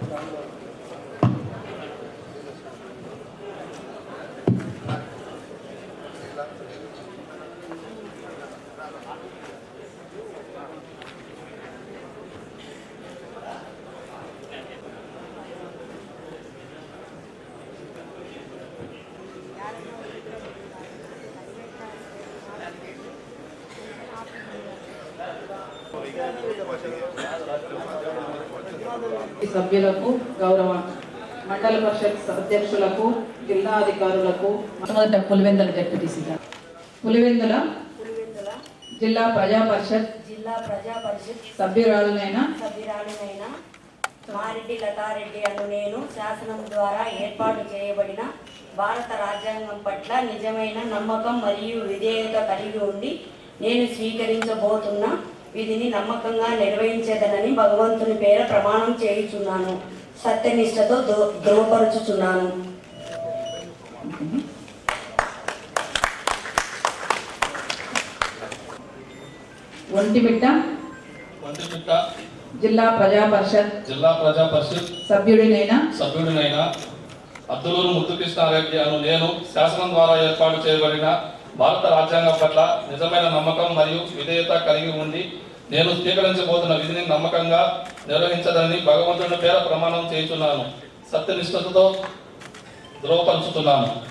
Gracias. సభ్యులకు గౌరవ మండల పరిషత్ అధ్యక్షులకు జిల్లా అధికారులకు మొట్టమొదట పులివెందుల జడ్పీటీసీ గారు పులివెందుల పులివెందుల జిల్లా ప్రజా పరిషత్ జిల్లా ప్రజా పరిషత్ సభ్యురాలునైన సభ్యురాలినైన మారెడ్డి లతారెడ్డి అను నేను శాసనం ద్వారా ఏర్పాటు చేయబడిన భారత రాజ్యాంగం పట్ల నిజమైన నమ్మకం మరియు విధేయత కలిగి ఉండి నేను స్వీకరించబోతున్న విధిని నమ్మకంగా నిర్వహించేదనని భగవంతుని పేర ప్రమాణం చేయుచున్నాను. సత్యనిష్టతో ధృవపరుచుచున్నాను. ఒంటిమిట్ట వంటిమిట్ట జిల్లా ప్రజా పరిషత్. జిల్లా ప్రజా పరిషత్. సభ్యుడినైన. సభ్యుడినైన. అద్దులూరు ముద్దుకృష్ణారెడ్డి అను నేను శాసనం ద్వారా ఏర్పాటు చేయబడిన భారత రాజ్యాంగం పట్ల నిజమైన నమ్మకం మరియు విధేయత కలిగి ఉండి నేను స్వీకరించబోతున్న విధిని నమ్మకంగా నిర్వహించదని భగవంతుని పేర ప్రమాణం చేయుచున్నాను. సత్యనిష్టతతో ధృవపరుచుతున్నాను.